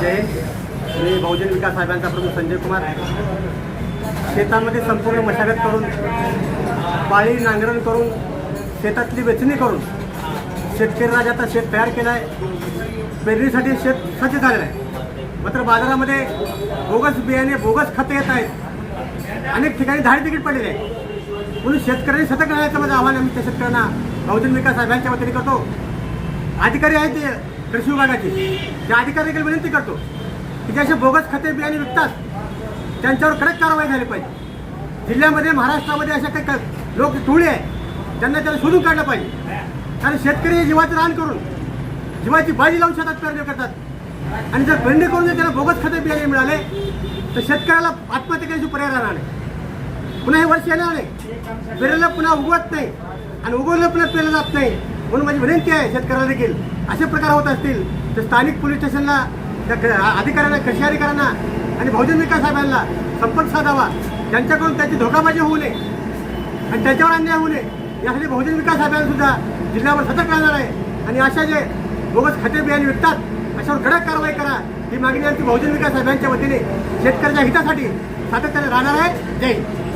जय. मी बहुजन विकास साहेबांचा प्रमुख संजय कुमार. शेतामध्ये संपूर्ण मशागत करून पाळी नांगरण करून शेतातली वेचणी करून शेतकरी राजाचा शेत तयार केला आहे पेरणीसाठी शेत सज्ज झालेलं आहे. मात्र बाजारामध्ये बोगस बियाणे बोगस खतं येत आहेत. अनेक ठिकाणी धाडी तिकीट पडलेले आहे म्हणून शेतकऱ्यांनी सतर्क राहण्याचं माझं आव्हान आम्ही त्या शेतकऱ्यांना बहुजन विकास साहेबांच्या वतीने करतो. अधिकारी आहेत कृषी विभागाची त्या अधिकारी देखील विनंती करतो की जे असे बोगस खते बियाणे विकतात त्यांच्यावर कडक कारवाई झाली पाहिजे. जिल्ह्यामध्ये महाराष्ट्रामध्ये अशा काही लोक टोळी आहे त्यांना त्याला शोधून काढलं पाहिजे. कारण शेतकरी हे जीवाचं रान करून जीवाची बाजी लावून शेतात पेरणी करतात. आणि जर पेरणी करून जर त्याला बोगस खते बियाणे मिळाले तर शेतकऱ्याला आत्महत्या करायची पर्याय राहणार नाही. पुन्हा हे वर्ष येणार नाही. पेरलं पुन्हा उगवत नाही. आणि उगवलं पुन्हा पेरलं जात नाही. म्हणून माझी विनंती आहे शेतकऱ्याला देखील. असे प्रकार होत असतील तर स्थानिक पोलीस स्टेशनला त्या अधिकाऱ्यांना कृषी अधिकाऱ्यांना आणि बहुजन विकास साहेबांना संपर्क साधावा. त्यांच्याकडून त्याची धोकाबाजी होऊ नये आणि त्याच्यावर अन्याय होऊ नये. यासाठी बहुजन विकास साहेबांना सुद्धा जिल्ह्यावर सतर्क राहणार आहे. आणि अशा जे बोगस खाते बियाणे विकतात अशावर कडक कारवाई करा. ही मागणी आमची बहुजन विकास साहेबांच्या वतीने शेतकऱ्याच्या हितासाठी सातत्याने राहणार आहे. जय हिंद.